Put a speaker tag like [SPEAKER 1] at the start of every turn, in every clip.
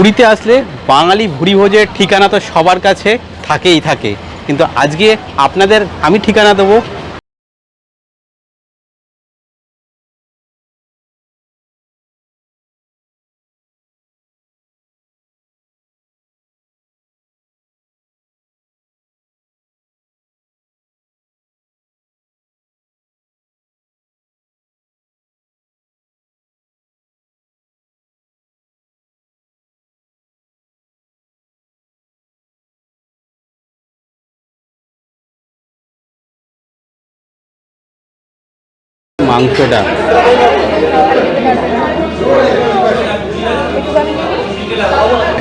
[SPEAKER 1] পুরীতে আসলে বাঙালি ভুরি ভোজের ঠিকানা তো সবার কাছে থাকেই থাকে। কিন্তু আজকে আপনাদের আমি ঠিকানা দেবো মাংসটা।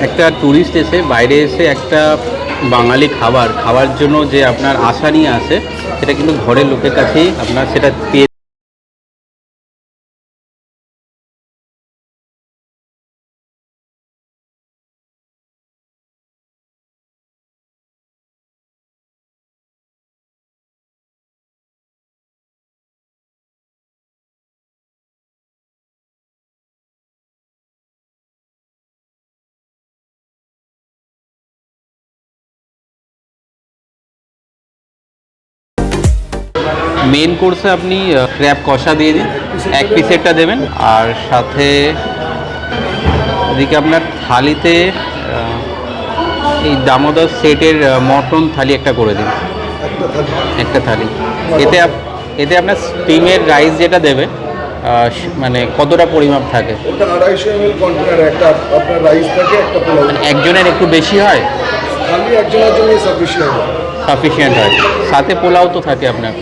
[SPEAKER 1] একটা ট্যুরিস্ট এসে, বাইরে এসে একটা বাঙালি খাবার খাওয়ার জন্য যে আপনার আশা নিয়ে আসে, সেটা কিন্তু ঘরের লোকের কাছেই আপনার সেটা পেয়ে মেন কোর্সে আপনি ক্র্যাব কষা দিয়ে দিন। এক পিসেরটা দেবেন। আর সাথে এদিকে আপনার থালিতে এই দামোদর সেটের মটন থালি একটা করে দিন। একটা থালি। এতে এতে আপনার স্টিমের রাইস যেটা দেবে মানে কতটা পরিমাপ থাকে? মানে একজনের একটু বেশি হয়?
[SPEAKER 2] সাফিসিয়েন্ট
[SPEAKER 1] হয়। সাথে পোলাও তো থাকে আপনার।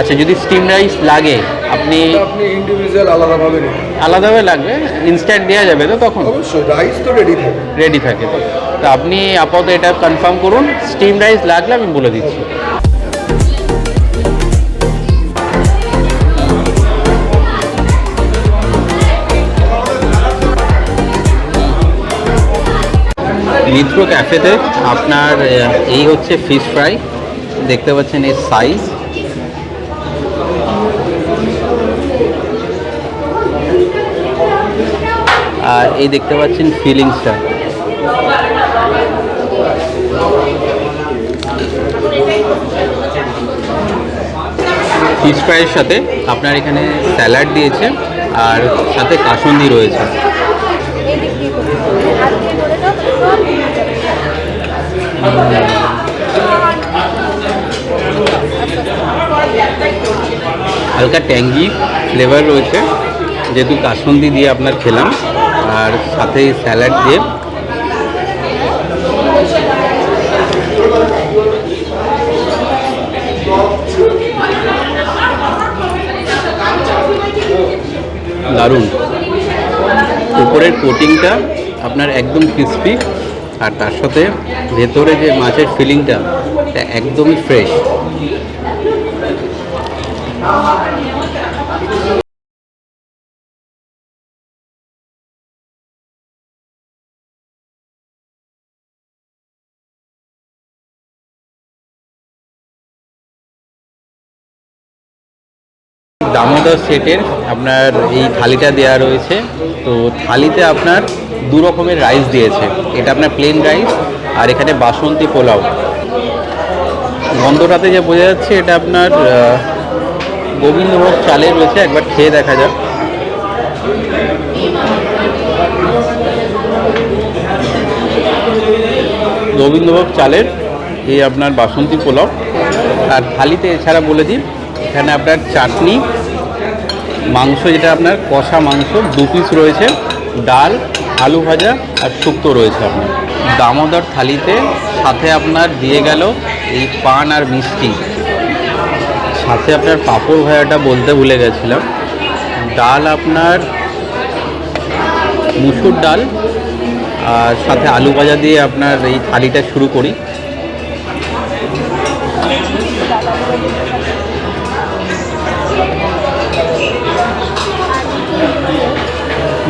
[SPEAKER 1] আচ্ছা যদি স্টিম রাইস লাগে আপনি
[SPEAKER 2] আপনি ইন্ডিভিজুয়াল আলাদাভাবে
[SPEAKER 1] আলাদাভাবে লাগবে? ইনস্ট্যান্ট দেওয়া যাবে তো তখন?
[SPEAKER 2] অবশ্যই রাইস তো রেডি থাকে।
[SPEAKER 1] রেডি থাকে। তো তো আপনি আপাতত এটা কনফার্ম করুন স্টিম রাইস লাগলে আমি বলে দিচ্ছি। মিত্র ক্যাফেতে আপনার এই হচ্ছে ফিশ ফ্রাই দেখতে পাচ্ছেন এর সাইজ আর এই দেখতে পাচ্ছেন ফিলিংসটা। ফিশ ফ্রাইয়ের সাথে আপনার এখানে স্যালাড দিয়েছে আর সাথে কাসন্দি রয়েছে। হালকা ট্যাঙ্গি ফ্লেভার রয়েছে। যেহেতু কাসন্দি দিয়ে আপনার খেলাম। আর সাথে স্যালাড দিয়ে দারুণ। উপরের কোটিংটা আপনার একদম ক্রিস্পি আর তার সাথে ভেতরে যে মাছের ফিলিংটা একদমই ফ্রেশ দামোদর সেটের আপনার এই থালিটা দেওয়া রয়েছে। তো থালিতে আপনার দু রকমের রাইস দিয়েছে। এটা আপনার প্লেন রাইস আর এখানে বাসন্তী পোলাও। গন্ধটাতে যে বোঝা যাচ্ছে এটা আপনার গোবিন্দভোগ চালের রয়েছে, একবার খেয়ে দেখা যাক। গোবিন্দভোগ চালের এই আপনার বাসন্তী পোলাও। আর থালিতে এছাড়া বলে দিন এখানে আপনার চাটনি মাংস যেটা আপনার, কষা মাংস, দু পিস রয়েছে, ডাল, আলু ভাজা আর শুক্তো রয়েছে আপনার। দামোদর থালিতে সাথে আপনার দিয়ে গেল এই পান আর মিষ্টি। সাথে আপনার পাঁপড় ভাজাটা বলতে ভুলে গেছিলাম। ডাল আপনার, মুসুর ডাল, আর সাথে আলু ভাজা দিয়ে আপনার এই থালিটা শুরু করি।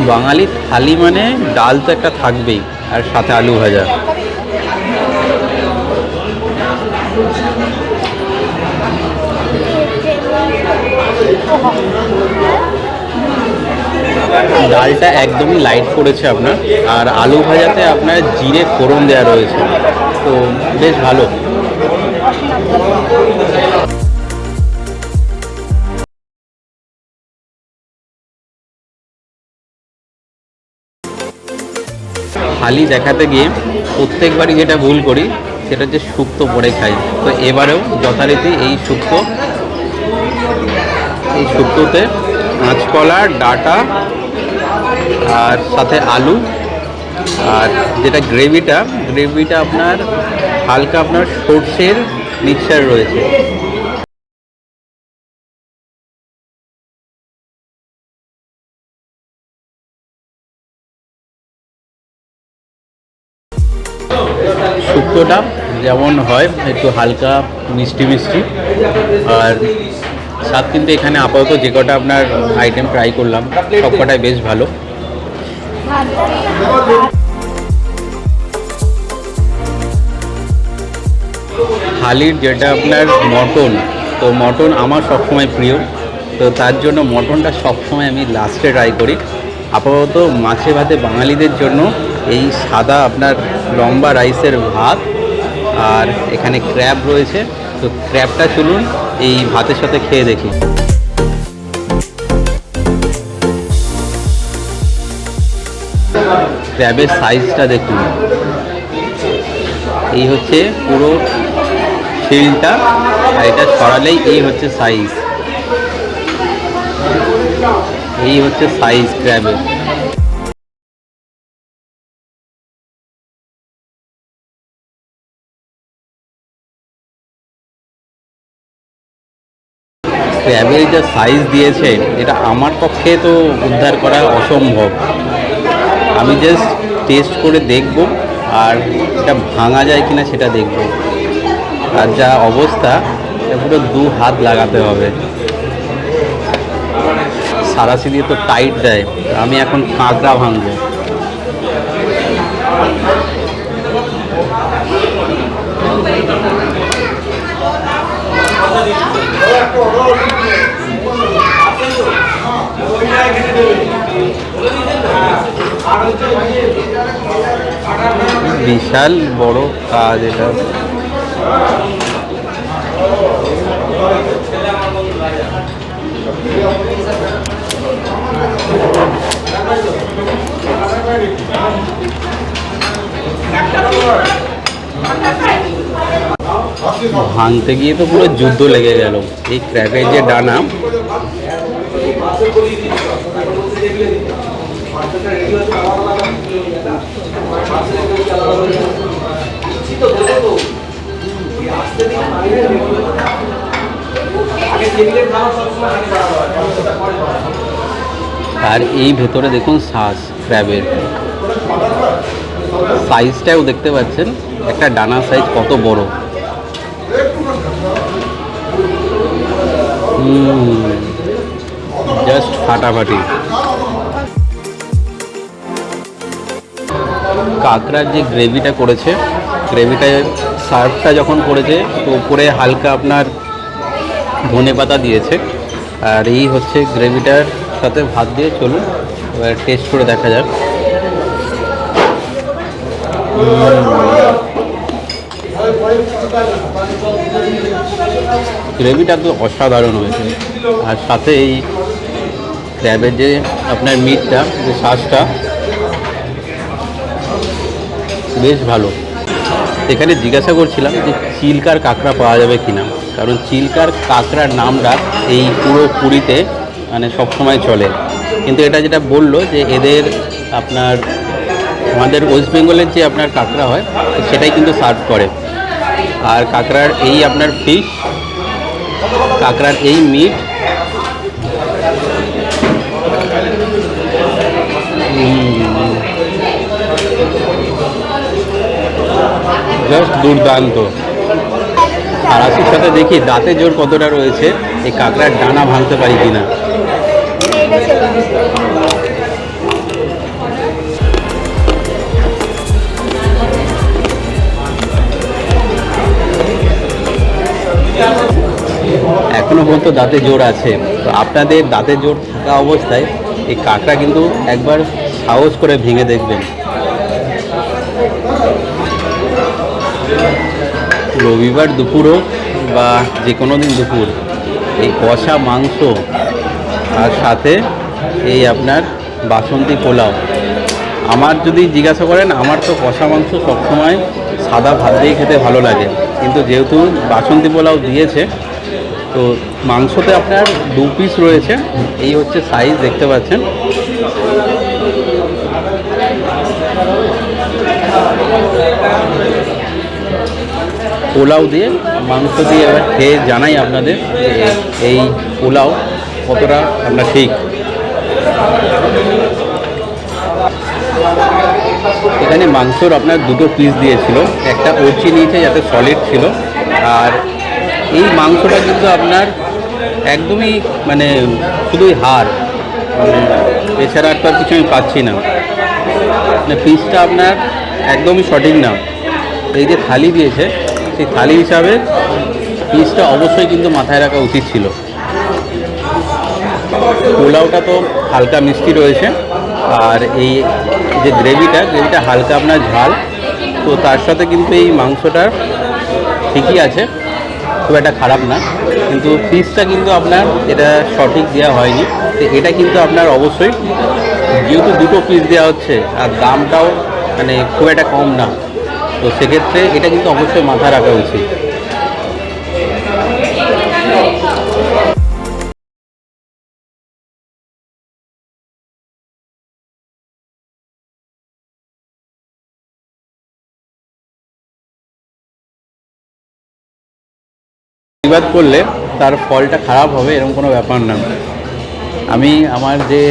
[SPEAKER 1] বাঙালি থালি মানে ডাল তো একটা থাকবেই, আর সাথে আলু ভাজা। ডালটা একদমই লাইট করেছে আপনার, আর আলু ভাজাতে আপনার জিরে ফোড়ন দেওয়া রয়েছে, তো বেশ ভালো। থালি দেখাতে গিয়ে প্রত্যেকবারই যেটা ভুল করি, সেটা হচ্ছে শুক্তো পরে খাই। তো এবারেও যথারীতি এই শুক্তো, এই শুক্তোতে কাঁচকলা ডাটা, আর সাথে আলু, আর যেটা গ্রেভিটা গ্রেভিটা আপনার, হালকা আপনার সর্ষের মিক্সচার রয়েছে। শুক্তোটা যেমন হয়, একটু হালকা মিষ্টি মিষ্টি। আর স্বাদ কিন্তু এখানে আপাতত যে কটা আপনার আইটেম ট্রাই করলাম, সব কটাই বেশ ভালো। থালির যেটা আপনার মটন, তো মটন আমার সবসময় প্রিয়। তো তার জন্য মটনটা সবসময় আমি লাস্টে ট্রাই করি। আপাতত মাছে ভাতে বাঙালিদের জন্য এই সাদা আপনার লম্বা রাইসের ভাত আর এখানে ক্র্যাব রয়েছে। তো ক্র্যাবটা চলুন এই ভাতের সাথে খেয়ে দেখি। ক্র্যাবের সাইজটা দেখুন। এই হচ্ছে পুরো শিলটা আর এটা সরালেই এই হচ্ছে সাইজ। এই হচ্ছে সাইজ ক্র্যাবের। ক্র্যাবের যা সাইজ দিয়েছে, এটা আমার পক্ষে তো উদ্ধার করা অসম্ভব। আমি জাস্ট টেস্ট করে দেখব আর এটা ভাঙা যায় কিনা সেটা দেখব। আর যা অবস্থা, এটা পুরো দু হাত লাগাতে হবে। সারাশি দিয়ে তো টাইট দেয়। আমি এখন কাঁকড়া ভাঙবো। বিশাল বড় কাজ এটা। ভাঙতে গিয়ে তো পুরো যুদ্ধ লেগে গেল। এই ক্র্যাবের যে ডানা আর এই ভেতরে দেখুন শ্বাস ক্র্যাবের। সাইজটাও দেখতে পাচ্ছেন। একটা ডানা সাইজ কত বড়। জাস্ট ফাটাফাটি। কাঁকড়ার যে গ্রেভিটা করেছে, গ্রেভিটা, সার্ভটা যখন করেছে, তো উপরে হালকা আপনার ধনে পাতা দিয়েছে। আর এই হচ্ছে গ্রেভিটার সাথে ভাত দিয়ে চলুন, এবার টেস্ট করে দেখা যাক। গ্রেভিটা তো অসাধারণ হয়েছে। আর সাথে এই ক্র্যাবের যে আপনার মিটটা যে শ্বাসটা বেশ ভালো। এখানে জিজ্ঞাসা করছিলাম যে চিল্কার কাঁকড়া পাওয়া যাবে কিনা। কারণ চিল্কার কাঁকড়ার নামটা এই পুরো পুরীতে মানে সবসময় চলে। কিন্তু এটা যেটা বলল যে এদের আপনার, আমাদের ওয়েস্ট বেঙ্গলের যে আপনার কাঁকড়া হয়, সেটাই কিন্তু সার্ভ করে। আর কাঁকড়ার এই আপনার ফিশ কাঁকড়ার এই মিট জাস্ট দুর্দান্ত। সারাশির সাথে দেখি দাঁতে জোর কতটা রয়েছে, এই কাঁকড়ার ডানা ভাঙতে পারি কিনা। এখনও পর্যন্ত দাঁতে জোর আছে। তো আপনাদের দাঁতে জোর থাকা অবস্থায় এই কাঁকড়া কিন্তু একবার সাহস করে ভেঙে দেখবেন। রবিবার দুপুরও বা যে কোনো দিন দুপুর, এই কষা মাংস আর সাথে এই আপনার বাসন্তী পোলাও। আমার যদি জিজ্ঞাসা করেন, আমার তো কষা মাংস সবসময় সাদা ভাত দিয়ে খেতে ভালো লাগে। কিন্তু যেহেতু বাসন্তী পোলাও দিয়েছে, তো মাংসতে আপনার দু পিস রয়েছে। এই হচ্ছে সাইজ দেখতে পাচ্ছেন। পোলাও দিয়ে মাংস দিয়ে এবার খেয়ে জানাই আপনাদের এই পোলাও কতটা আমরা ঠিক। এখানে মাংসর আপনার দুটো পিস দিয়েছিল, একটা ওচি নিয়েছে যাতে সলিড ছিল, আর এই মাংসটা কিন্তু আপনার একদমই মানে শুধুই হাড় মানে এছাড়া আর কিছু আমি পাচ্ছি না। মানে পিসটা আপনার একদমই সঠিক না। এই যে থালি দিয়েছে সেই থালি হিসাবে পিসটা অবশ্যই কিন্তু মাথায় রাখা উচিত ছিল। পোলাওটা তো হালকা মিষ্টি রয়েছে। আর এই যে গ্রেভিটা গ্রেভিটা হালকা আপনার ঝাল, তো তার সাথে কিন্তু এই মাংসটার ঠিকই আছে। খুব একটা খারাপ না। কিন্তু পিসটা কিন্তু আপনার এটা সঠিক দেওয়া হয়নি। তো এটা কিন্তু আপনার অবশ্যই, যেহেতু দুটো পিস দেওয়া হচ্ছে, আর দামটাও মানে খুব একটা কম না। তো সেক্ষেত্রে এটা কিন্তু অবশ্যই মাথায় রাখা উচিত। প্রতিবাদ করলে তার ফলটা খারাপ হবে, এরকম কোনো ব্যাপার না। আমি আমার যে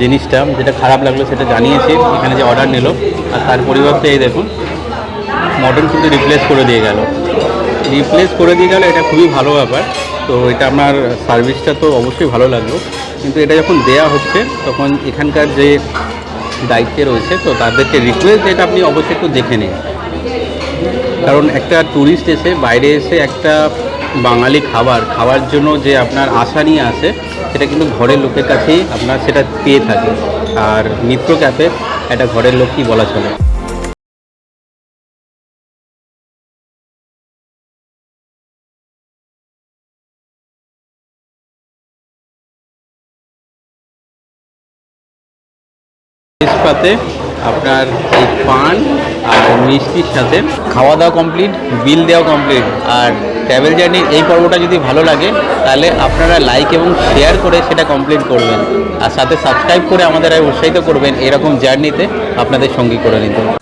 [SPEAKER 1] জিনিসটা, যেটা খারাপ লাগল সেটা জানিয়েছি, এখানে যে অর্ডার নিল, আর তার পরিবর্তে এই দেখুন মটন কিন্তু রিপ্লেস করে দিয়ে গেল। রিপ্লেস করে দিয়ে গেল, এটা খুবই ভালো ব্যাপার। তো এটা আমার সার্ভিসটা তো অবশ্যই ভালো লাগল। কিন্তু এটা যখন দেয়া হচ্ছে, তখন এখানকার যে দায়িত্বে রয়েছে, তো তাদেরকে রিকোয়েস্ট এটা আপনি অবশ্যই একটু দেখে নিন। কারণ একটা ট্যুরিস্ট এসে, বাইরে এসে একটা বাঙালি খাবার, খাওয়ার জন্য যে আপনার আশা নিয়ে আসে, সেটা কিন্তু ঘরের লোকের কাছেই আপনার সেটা পেয়ে থাকে। আর মিত্র ক্যাফে একটা ঘরের লোকই বলা চলে। পাতে আপনার এই পান আর মিষ্টির সাথে খাওয়া দাওয়া কমপ্লিট বিল দেওয়া কমপ্লিট আর ট্রাভেল জার্নির এই পর্বটা যদি ভালো লাগে, তাহলে আপনারা লাইক এবং শেয়ার করে সেটা কমপ্লিট করবেন। আর সাথে সাবস্ক্রাইব করে আমাদের উৎসাহিত করবেন এরকম জার্নিতে আপনাদের সঙ্গী করে নিতে।